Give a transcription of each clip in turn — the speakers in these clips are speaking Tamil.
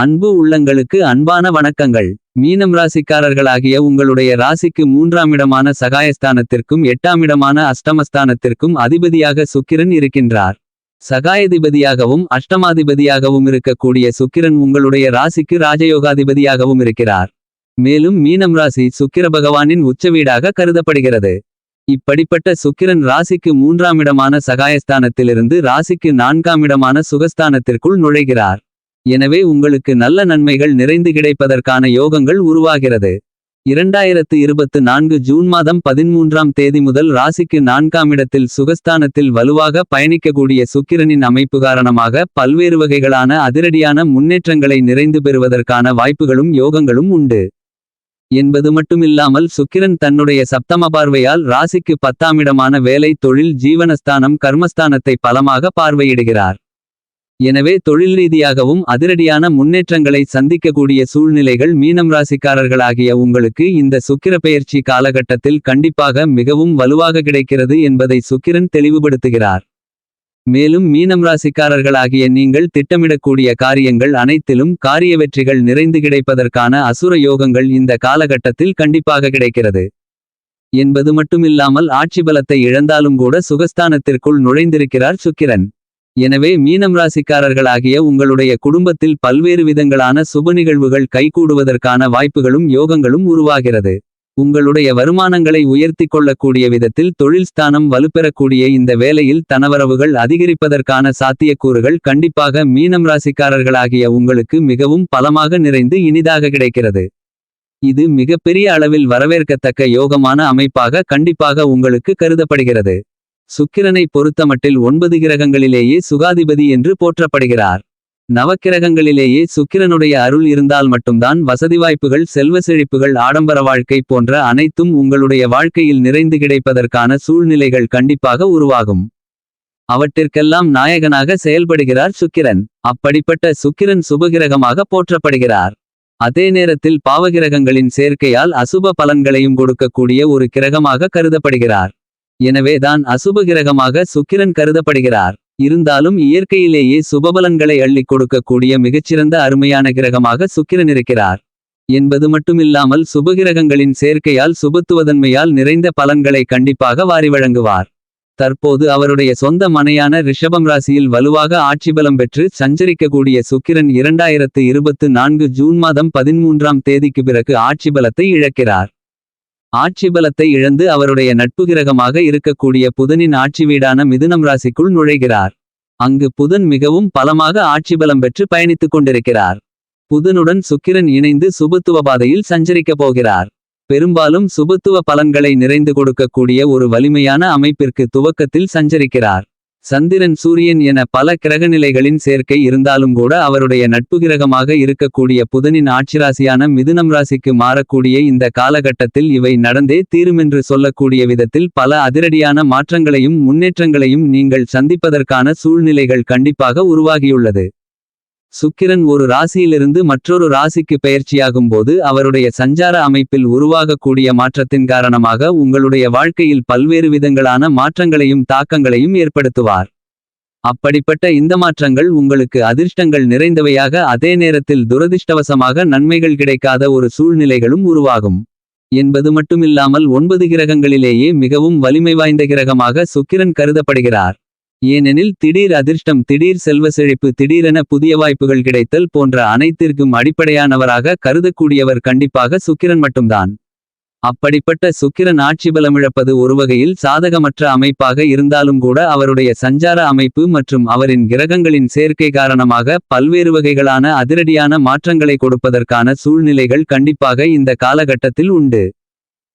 அன்பு உள்ளங்களுக்கு அன்பான வணக்கங்கள். மீனம் ராசிக்காரர்களாகிய உங்களுடைய ராசிக்கு மூன்றாம் இடமான சகாயஸ்தானத்திற்கும் எட்டாம் இடமான அஷ்டமஸ்தானத்திற்கும் அதிபதியாக சுக்கிரன் இருக்கின்றார். சகாயதிபதியாகவும் அஷ்டமாதிபதியாகவும் இருக்கக்கூடிய சுக்கிரன் உங்களுடைய ராசிக்கு ராஜயோகாதிபதியாகவும் இருக்கிறார். மேலும் மீனம் ராசி சுக்கிர பகவானின் உச்சவீடாக கருதப்படுகிறது. இப்படிப்பட்ட சுக்கிரன் ராசிக்கு மூன்றாம் இடமான சகாயஸ்தானத்திலிருந்து ராசிக்கு நான்காம் இடமான சுகஸ்தானத்திற்குள் நுழைகிறார். எனவே உங்களுக்கு நல்ல நன்மைகள் நிறைந்து கிடைப்பதற்கான யோகங்கள் உருவாகிறது. இரண்டாயிரத்து இருபத்து நான்கு ஜூன் மாதம் பதிமூன்றாம் தேதி முதல் ராசிக்கு நான்காம் இடத்தில் சுகஸ்தானத்தில் வலுவாக பயணிக்கக்கூடிய சுக்கிரனின் அமைப்பு காரணமாக பல்வேறு வகைகளான அதிரடியான முன்னேற்றங்களை நிறைந்து பெறுவதற்கான வாய்ப்புகளும் யோகங்களும் உண்டு. என்பது மட்டுமில்லாமல் சுக்கிரன் தன்னுடைய சப்தம பார்வையால் ராசிக்கு பத்தாம் இடமான வேலை தொழில் ஜீவனஸ்தானம் கர்மஸ்தானத்தை பலமாக பார்வையிடுகிறார். எனவே தொழில் ரீதியாகவும் அதிரடியான முன்னேற்றங்களை சந்திக்கக்கூடிய சூழ்நிலைகள் மீனம் ராசிக்காரர்களாகிய உங்களுக்கு இந்த சுக்கிர பெயர்ச்சி காலகட்டத்தில் கண்டிப்பாக மிகவும் வலுவாக கிடைக்கிறது என்பதை சுக்கிரன் தெளிவுபடுத்துகிறார். மேலும் மீனம் ராசிக்காரர்களாகிய நீங்கள் திட்டமிடக்கூடிய காரியங்கள் அனைத்திலும் காரிய வெற்றிகள் நிறைந்து கிடைப்பதற்கான அசுர யோகங்கள் இந்த காலகட்டத்தில் கண்டிப்பாக கிடைக்கிறது. என்பது மட்டுமில்லாமல் ஆட்சி பலத்தை இழந்தாலும் கூட சுகஸ்தானத்திற்குள் நுழைந்திருக்கிறார் சுக்கிரன். எனவே மீனம் ராசிக்காரர்களாகிய உங்களுடைய குடும்பத்தில் பல்வேறு விதங்களான சுப நிகழ்வுகள் கைகூடுவதற்கான வாய்ப்புகளும் யோகங்களும் உருவாகிறது. உங்களுடைய வருமானங்களை உயர்த்தி கொள்ளக்கூடிய விதத்தில் தொழில் ஸ்தானம் வலுப்பெறக்கூடிய இந்த வேலையில் தனவரவுகள் அதிகரிப்பதற்கான சாத்தியக்கூறுகள் கண்டிப்பாக மீனம் ராசிக்காரர்களாகிய உங்களுக்கு மிகவும் பலமாக நிறைந்து இனிதாக கிடைக்கிறது. இது மிகப்பெரிய அளவில் வரவேற்கத்தக்க யோகமான அமைப்பாக கண்டிப்பாக உங்களுக்கு கருதப்படுகிறது. சுக்கிரனை பொறுத்தமட்டில் ஒன்பது கிரகங்களிலேயே சுகாதிபதி என்று போற்றப்படுகிறார். நவக்கிரகங்களிலேயே சுக்கிரனுடைய அருள் இருந்தால் மட்டும்தான் வசதி வாய்ப்புகள் செல்வ செழிப்புகள் ஆடம்பர வாழ்க்கை போன்ற அனைத்தும் உங்களுடைய வாழ்க்கையில் நிறைந்து கிடைப்பதற்கான சூழ்நிலைகள் கண்டிப்பாக உருவாகும். அவற்றிற்கெல்லாம் நாயகனாக செயல்படுகிறார் சுக்கிரன். அப்படிப்பட்ட சுக்கிரன் சுபகிரகமாக போற்றப்படுகிறார். அதே நேரத்தில் பாவகிரகங்களின் சேர்க்கையால் அசுப பலன்களையும் கொடுக்கக்கூடிய ஒரு கிரகமாக கருதப்படுகிறார். எனவேதான் அசுப கிரகமாக சுக்கிரன் கருதப்படுகிறார். இருந்தாலும் இயற்கையிலேயே சுபபலன்களை அள்ளிக் கொடுக்கக்கூடிய மிகச்சிறந்த அருமையான கிரகமாக சுக்கிரன் இருக்கிறார். என்பது மட்டுமில்லாமல் சுபகிரகங்களின் சேர்க்கையால் சுபத்துவதன்மையால் நிறைந்த பலன்களை கண்டிப்பாக வாரி வழங்குவார். தற்போது அவருடைய சொந்த மனையான ரிஷபம் ராசியில் வலுவாக ஆட்சிபலம் பெற்று சஞ்சரிக்கக்கூடிய சுக்கிரன் இரண்டாயிரத்து இருபத்து நான்கு ஜூன் மாதம் பதிமூன்றாம் தேதிக்கு பிறகு ஆட்சிபலத்தை இழக்கிறார். ஆட்சி பலத்தை இழந்து அவருடைய நட்பு கிரகமாக இருக்கக்கூடிய புதனின் ஆட்சி வீடான மிதுனம் ராசிக்குள் நுழைகிறார். அங்கு புதன் மிகவும் பலமாக ஆட்சி பலம் பெற்று பயணித்துக் கொண்டிருக்கிறார். புதனுடன் சுக்கிரன் இணைந்து சுபத்துவ பாதையில் சஞ்சரிக்கப் போகிறார். பெரும்பாலும் சுபத்துவ பலன்களை நிறைந்து கொடுக்கக்கூடிய ஒரு வலிமையான அமைப்பிற்கு துவக்கத்தில் சஞ்சரிக்கிறார். சந்திரன் சூரியன் என பல கிரகநிலைகளின் சேர்க்கை இருந்தாலும் கூட அவருடைய நட்பு கிரகமாக இருக்கக்கூடிய புதனின் ஆட்சிராசியான மிதுனம் ராசிக்கு மாறக்கூடிய இந்த காலகட்டத்தில் இவை நடந்தே தீருமென்று சொல்லக்கூடிய விதத்தில் பல அதிரடியான மாற்றங்களையும் முன்னேற்றங்களையும் நீங்கள் சந்திப்பதற்கான சூழ்நிலைகள் கண்டிப்பாக உருவாகியுள்ளது. சுக்கிரன் ஒரு ராசியிலிருந்து மற்றொரு ராசிக்கு பெயர்ச்சியாகும் போது அவருடைய சஞ்சார அமைப்பில் உருவாகக்கூடிய மாற்றத்தின் காரணமாக உங்களுடைய வாழ்க்கையில் பல்வேறு விதங்களான மாற்றங்களையும் தாக்கங்களையும் ஏற்படுத்துவார். அப்படிப்பட்ட இந்த மாற்றங்கள் உங்களுக்கு அதிர்ஷ்டங்கள் நிறைந்தவையாக அதே நேரத்தில் துரதிர்ஷ்டவசமாக நன்மைகள் கிடைக்காத ஒரு சூழ்நிலைகளும் உருவாகும். என்பது மட்டுமில்லாமல் ஒன்பது கிரகங்களிலேயே மிகவும் வலிமை வாய்ந்த கிரகமாக சுக்கிரன் கருதப்படுகிறார். ஏனெனில் திடீர் அதிர்ஷ்டம் திடீர் செல்வ செழிப்பு திடீரென புதிய வாய்ப்புகள் கிடைத்தல் போன்ற அனைத்திற்கும் அடிப்படையானவராக கருதக்கூடியவர் கண்டிப்பாக சுக்கிரன் மட்டும்தான். அப்படிப்பட்ட சுக்கிரன் ஆட்சி பலமிழப்பது ஒருவகையில் சாதகமற்ற அமைப்பாக இருந்தாலும் கூட அவருடைய சஞ்சார அமைப்பு மற்றும் அவரின் கிரகங்களின் சேர்க்கை காரணமாக பல்வேறு வகைகளான அதிரடியான மாற்றங்களை கொடுப்பதற்கான சூழ்நிலைகள் கண்டிப்பாக இந்த காலகட்டத்தில் உண்டு.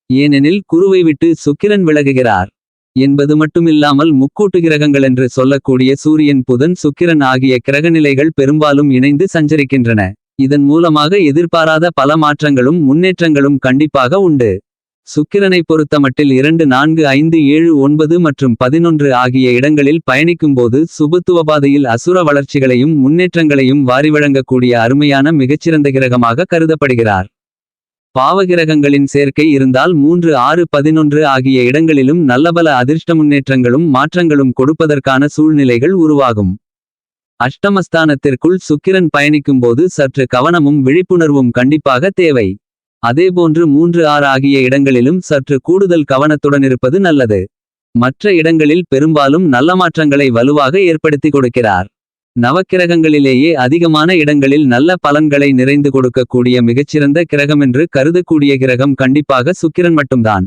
ஏனெனில் குருவை விட்டு சுக்கிரன் விலகுகிறார். என்பது மட்டுமில்லாமல் முக்கூட்டு கிரகங்களென்று சொல்லக்கூடிய சூரியன் புதன் சுக்கிரன் ஆகிய கிரகநிலைகள் பெரும்பாலும் இணைந்து சஞ்சரிக்கின்றன. இதன் மூலமாக எதிர்பாராத பல மாற்றங்களும் முன்னேற்றங்களும் கண்டிப்பாக உண்டு. சுக்கிரனை பொறுத்தமட்டில் இரண்டு நான்கு ஐந்து ஏழு ஒன்பது மற்றும் பதினொன்று ஆகிய இடங்களில் பயணிக்கும்போது சுபத்துவபாதையில் அசுர வளர்ச்சிகளையும் முன்னேற்றங்களையும் வாரி வழங்கக்கூடிய அருமையான மிகச்சிறந்த கிரகமாக கருதப்படுகிறார். பாவகிரகங்களின் சேர்க்கை இருந்தால் மூன்று ஆறு பதினொன்று ஆகிய இடங்களிலும் நல்லபல அதிர்ஷ்ட முன்னேற்றங்களும் மாற்றங்களும் கொடுப்பதற்கான சூழ்நிலைகள் உருவாகும். அஷ்டமஸ்தானத்திற்குள் சுக்கிரன் பயணிக்கும்போது சற்று கவனமும் விழிப்புணர்வும் கண்டிப்பாக தேவை. அதேபோன்று மூன்று ஆறு ஆகிய இடங்களிலும் சற்று கூடுதல் கவனத்துடன் இருப்பது நல்லது. மற்ற இடங்களில் பெரும்பாலும் நல்ல மாற்றங்களை வலுவாக ஏற்படுத்தி கொடுக்கிறார். நவக்கிரகங்களிலேயே அதிகமான இடங்களில் நல்ல பலன்களை நிறைந்து கொடுக்கக்கூடிய மிகச்சிறந்த கிரகமென்று கருதக்கூடிய கிரகம் கண்டிப்பாக சுக்கிரன் மட்டும்தான்.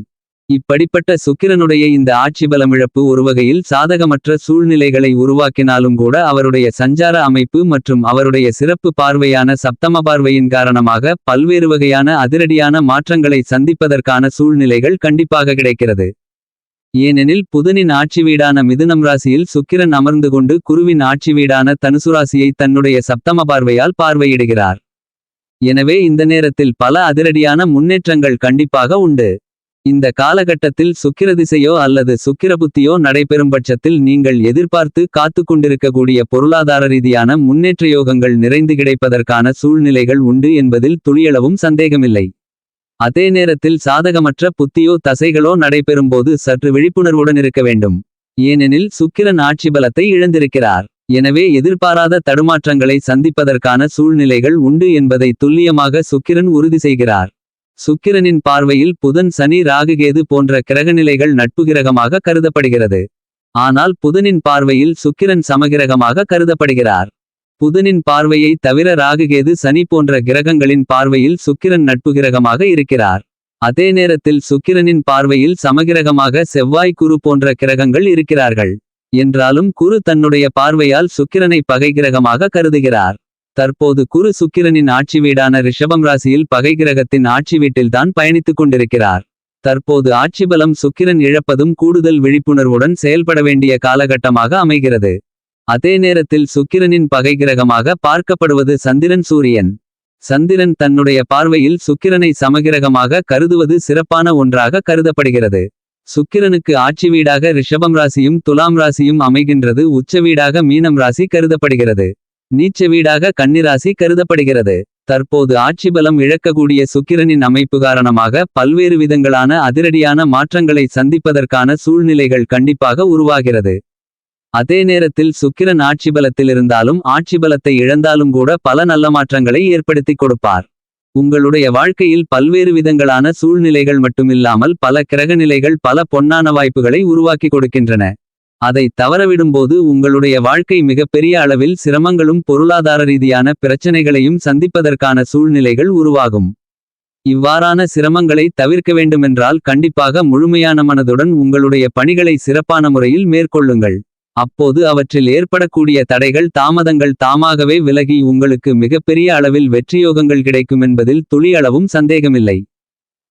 இப்படிப்பட்ட சுக்கிரனுடைய இந்த ஆட்சி பலமிழப்பு ஒருவகையில் சாதகமற்ற சூழ்நிலைகளை உருவாக்கினாலும் கூட அவருடைய சஞ்சார அமைப்பு மற்றும் அவருடைய சிறப்பு பார்வையான சப்தம பார்வையின் காரணமாக பல்வேறு வகையான அதிரடியான மாற்றங்களை சந்திப்பதற்கான சூழ்நிலைகள் கண்டிப்பாக கிடைக்கிறது. ஏனெனில் புதனின் ஆட்சி வீடான மிதுனம் ராசியில் சுக்கிரன் அமர்ந்து கொண்டு குருவின் ஆட்சி வீடான தனுசுராசியை தன்னுடைய சப்தம பார்வையால் பார்வையிடுகிறார். எனவே இந்த நேரத்தில் பல அதிரடியான முன்னேற்றங்கள் கண்டிப்பாக உண்டு. இந்த காலகட்டத்தில் சுக்கிரதிசையோ அல்லது சுக்கிரபுத்தியோ நடைபெறும் பட்சத்தில் நீங்கள் எதிர்பார்த்து காத்து கொண்டிருக்கக்கூடிய பொருளாதார ரீதியான முன்னேற்ற யோகங்கள் நிறைந்து கிடைப்பதற்கான சூழ்நிலைகள் உண்டு என்பதில் துளியளவும் சந்தேகமில்லை. அதே நேரத்தில் சாதகமற்ற புத்தியோ தசைகளோ நடைபெறும்போது சற்று விழிப்புணர்வுடன் இருக்க வேண்டும். ஏனெனில் சுக்கிரன் ஆட்சி பலத்தை இழந்திருக்கிறார். எனவே எதிர்பாராத தடுமாற்றங்களை சந்திப்பதற்கான சூழ்நிலைகள் உண்டு என்பதை துல்லியமாக சுக்கிரன் உறுதி செய்கிறார். சுக்கிரனின் பார்வையில் புதன் சனி ராகுகேது போன்ற கிரகநிலைகள் நட்பு கிரகமாக கருதப்படுகிறது. ஆனால் புதனின் பார்வையில் சுக்கிரன் சமகிரகமாக கருதப்படுகிறார். புதனின் பார்வையை தவிர ராகுகேது சனி போன்ற கிரகங்களின் பார்வையில் சுக்கிரன் நட்பு கிரகமாக இருக்கிறார். அதே நேரத்தில் சுக்கிரனின் பார்வையில் சமகிரகமாக செவ்வாய் குரு போன்ற கிரகங்கள் இருக்கிறார்கள். என்றாலும் குரு தன்னுடைய பார்வையால் சுக்கிரனை பகை கிரகமாக கருதுகிறார். தற்போது குரு சுக்கிரனின் ஆட்சி வீடான ரிஷபம் ராசியில் பகை கிரகத்தின் ஆட்சி வீட்டில்தான் பயணித்துக் கொண்டிருக்கிறார். தற்போது ஆட்சிபலம் சுக்கிரன் இழப்பதும் கூடுதல் விழிப்புணர்வுடன் செயல்பட வேண்டிய காலகட்டமாக அமைகிறது. அதே நேரத்தில் சுக்கிரனின் பகை கிரகமாக பார்க்கப்படுவது சந்திரன் சூரியன். சந்திரன் தன்னுடைய பார்வையில் சுக்கிரனை சமகிரகமாக கருதுவது சிறப்பான ஒன்றாக கருதப்படுகிறது. சுக்கிரனுக்கு ஆட்சி வீடாக ரிஷபம் ராசியும் துலாம் ராசியும் அமைகின்றது உச்ச வீடாக மீனம் ராசி கருதப்படுகிறது. நீச்ச வீடாக கன்னிராசி கருதப்படுகிறது. தற்போது ஆட்சி பலம் இழக்கக்கூடிய சுக்கிரனின் அமைப்பு காரணமாக பல்வேறு விதங்களான அதிரடியான மாற்றங்களை சந்திப்பதற்கான சூழ்நிலைகள் கண்டிப்பாக உருவாகிறது. அதே நேரத்தில் சுக்கிரன் ஆட்சி பலத்தில் இருந்தாலும் ஆட்சி பலத்தை இழந்தாலும் கூட பல நல்ல மாற்றங்களை ஏற்படுத்தி கொடுப்பார். உங்களுடைய வாழ்க்கையில் பல்வேறு விதங்களான சூழ்நிலைகள் மட்டுமில்லாமல் பல கிரகநிலைகள் பல பொன்னான வாய்ப்புகளை உருவாக்கி கொடுக்கின்றன. அதை தவறவிடும்போது உங்களுடைய வாழ்க்கை மிகப்பெரிய அளவில் சிரமங்களும் பொருளாதார ரீதியான பிரச்சனைகளையும் சந்திப்பதற்கான சூழ்நிலைகள் உருவாகும். இவ்வாறான சிரமங்களை தவிர்க்க வேண்டுமென்றால் கண்டிப்பாக முழுமையான மனதுடன் உங்களுடைய பணிகளை சிறப்பான முறையில் மேற்கொள்ளுங்கள். அப்போது அவற்றில் ஏற்படக்கூடிய தடைகள் தாமதங்கள் தாமாகவே விலகி உங்களுக்கு மிகப்பெரிய அளவில் வெற்றியோகங்கள் கிடைக்கும் என்பதில் துளியளவும் சந்தேகமில்லை.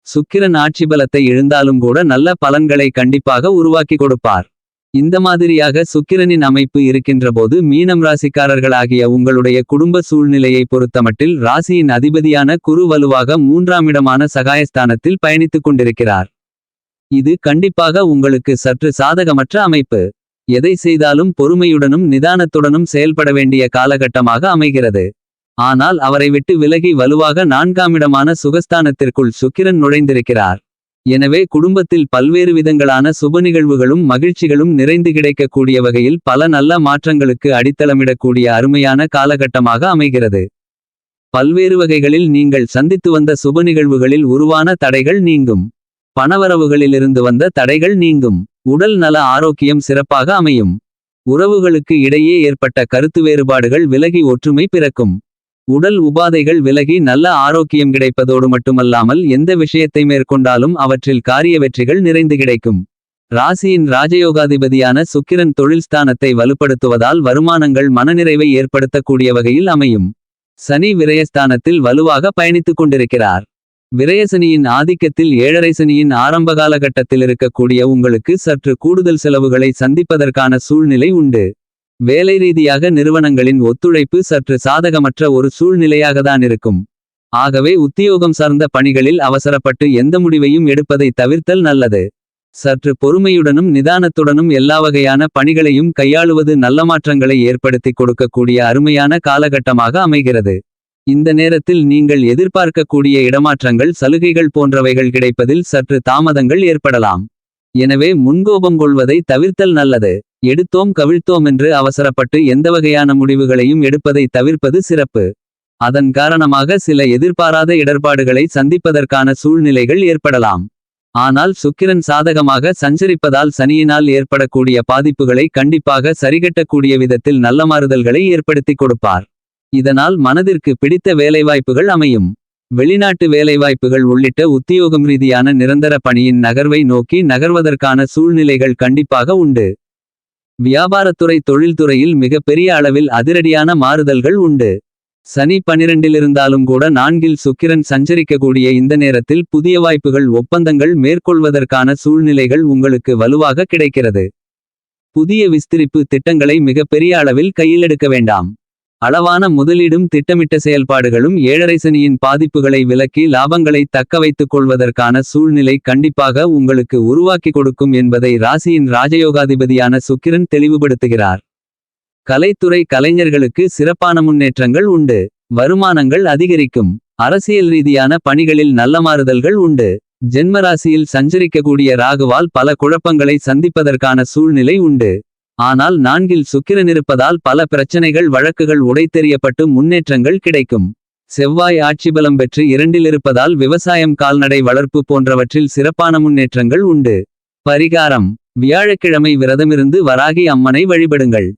சுக்கிரன் ஆட்சி பலத்தை இழந்தாலும் கூட நல்ல பலன்களை கண்டிப்பாக உருவாக்கி கொடுப்பார். இந்த மாதிரியாக சுக்கிரனின் அமைப்பு இருக்கின்றபோது மீனம் ராசிக்காரர்களாகிய உங்களுடைய குடும்ப சூழ்நிலையை பொறுத்தமட்டில் ராசியின் அதிபதியான குரு வலுவாக மூன்றாமிடமான சகாயஸ்தானத்தில் பயணித்துக் கொண்டிருக்கிறார். இது கண்டிப்பாக உங்களுக்கு சற்று சாதகமற்ற அமைப்பு. எதை செய்தாலும் பொறுமையுடனும் நிதானத்துடனும் செயல்பட வேண்டிய காலகட்டமாக அமைகிறது. ஆனால் அவரை விட்டு விலகி வலுவாக நான்காமிடமான சுகஸ்தானத்திற்குள் சுக்கிரன் நுழைந்திருக்கிறார். எனவே குடும்பத்தில் பல்வேறு விதங்களான சுப நிகழ்வுகளும் மகிழ்ச்சிகளும் நிறைந்து கிடைக்கக்கூடிய வகையில் பல நல்ல மாற்றங்களுக்கு அடித்தளமிடக்கூடிய அருமையான காலகட்டமாக அமைகிறது. பல்வேறு வகைகளில் நீங்கள் சந்தித்து வந்த சுப நிகழ்வுகளில் உருவான தடைகள் நீங்கும். பணவரவுகளிலிருந்து வந்த தடைகள் நீங்கும். உடல் நல ஆரோக்கியம் சிறப்பாக அமையும். உறவுகளுக்கு இடையே ஏற்பட்ட கருத்து வேறுபாடுகள் விலகி ஒற்றுமை பிறக்கும். உடல் உபாதைகள் விலகி நல்ல ஆரோக்கியம் கிடைப்பதோடு மட்டுமல்லாமல் எந்த விஷயத்தை மேற்கொண்டாலும் அவற்றில் காரிய வெற்றிகள் நிறைந்து கிடைக்கும். ராசியின் ராஜயோகாதிபதியான சுக்கிரன் தொழில் ஸ்தானத்தை வலுப்படுத்துவதால் வருமானங்கள் மனநிறைவை ஏற்படுத்தக்கூடிய வகையில் அமையும். சனி விரயஸ்தானத்தில் வலுவாக பயணித்துக் கொண்டிருக்கிறார். விரயசனியின் ஆதிக்கத்தில் ஏழரை சனியின் ஆரம்ப காலகட்டத்தில் இருக்கக்கூடிய உங்களுக்கு சற்று கூடுதல் செலவுகளை சந்திப்பதற்கான சூழ்நிலை உண்டு. வேலை ரீதியாக நிறுவனங்களின் ஒத்துழைப்பு சற்று சாதகமற்ற ஒரு சூழ்நிலையாகத்தான் இருக்கும். ஆகவே உத்தியோகம் சார்ந்த பணிகளில் அவசரப்பட்டு எந்த முடிவையும் எடுப்பதை தவிர்த்தல் நல்லது. சற்று பொறுமையுடனும் நிதானத்துடனும் எல்லா வகையான பணிகளையும் கையாளுவது நல்ல மாற்றங்களை ஏற்படுத்தி கொடுக்கக்கூடிய அருமையான காலகட்டமாக அமைகிறது. இந்த நேரத்தில் நீங்கள் எதிர்பார்க்கக்கூடிய இடமாற்றங்கள் சலுகைகள் போன்றவைகள் கிடைப்பதில் சற்று தாமதங்கள் ஏற்படலாம். எனவே முன்கோபம் கொள்வதை தவிர்த்தல் நல்லது. எடுத்தோம் கவிழ்த்தோம் என்று அவசரப்பட்டு எந்த வகையான முடிவுகளையும் எடுப்பதை தவிர்ப்பது சிறப்பு. அதன் காரணமாக சில எதிர்பாராத இடர்பாடுகளை சந்திப்பதற்கான சூழ்நிலைகள் ஏற்படலாம். ஆனால் சுக்கிரன் சாதகமாக சஞ்சரிப்பதால் சனியினால் ஏற்படக்கூடிய பாதிப்புகளை கண்டிப்பாக சரிகட்டக்கூடிய விதத்தில் நல்ல மாறுதல்களை ஏற்படுத்திக் கொடுப்பார். இதனால் மனதிற்கு பிடித்த வேலைவாய்ப்புகள் அமையும். வெளிநாட்டு வேலைவாய்ப்புகள் உள்ளிட்ட உத்தியோகம் ரீதியான நிரந்தர பணியின் நகர்வை நோக்கி நகர்வதற்கான சூழ்நிலைகள் கண்டிப்பாக உண்டு. வியாபாரத்துறை தொழில்துறையில் மிகப்பெரிய அளவில் அதிரடியான மாறுதல்கள் உண்டு. சனி பனிரெண்டிலிருந்தாலும் கூட நான்கில் சுக்கிரன் சஞ்சரிக்கக்கூடிய இந்த நேரத்தில் புதிய வாய்ப்புகள் ஒப்பந்தங்கள் மேற்கொள்வதற்கான சூழ்நிலைகள் உங்களுக்கு வலுவாக கிடைக்கிறது. புதிய விஸ்திரிப்பு திட்டங்களை மிகப்பெரிய அளவில் கையிலெடுக்க வேண்டாம். அளவான முதலீடும் திட்டமிட்ட செயல்பாடுகளும் ஏழரை சனியின் பாதிப்புகளை விலக்கி லாபங்களை தக்க வைத்துக் கொள்வதற்கான சூழ்நிலை கண்டிப்பாக உங்களுக்கு உருவாக்கி கொடுக்கும் என்பதை ராசியின் ராஜயோகாதிபதியான சுக்கிரன் தெளிவுபடுத்துகிறார். கலைத்துறை கலைஞர்களுக்கு சிறப்பான முன்னேற்றங்கள் உண்டு. வருமானங்கள் அதிகரிக்கும். அரசியல் ரீதியான பணிகளில் நல்ல மாறுதல்கள் உண்டு. ஜென்மராசியில் சஞ்சரிக்கக்கூடிய ராகுவால் பல குழப்பங்களை சந்திப்பதற்கான சூழ்நிலை உண்டு. ஆனால் நான்கில் சுக்கிரன் இருப்பதால் பல பிரச்சனைகள் வழக்குகள் உடைத்தெறியப்பட்டு முன்னேற்றங்கள் கிடைக்கும். செவ்வாய் ஆட்சிபலம் பெற்று இரண்டில் இருப்பதால் விவசாயம் கால்நடை வளர்ப்பு போன்றவற்றில் சிறப்பான முன்னேற்றங்கள் உண்டு. பரிகாரம். வியாழக்கிழமை விரதமிருந்து வராகி அம்மனை வழிபடுங்கள்.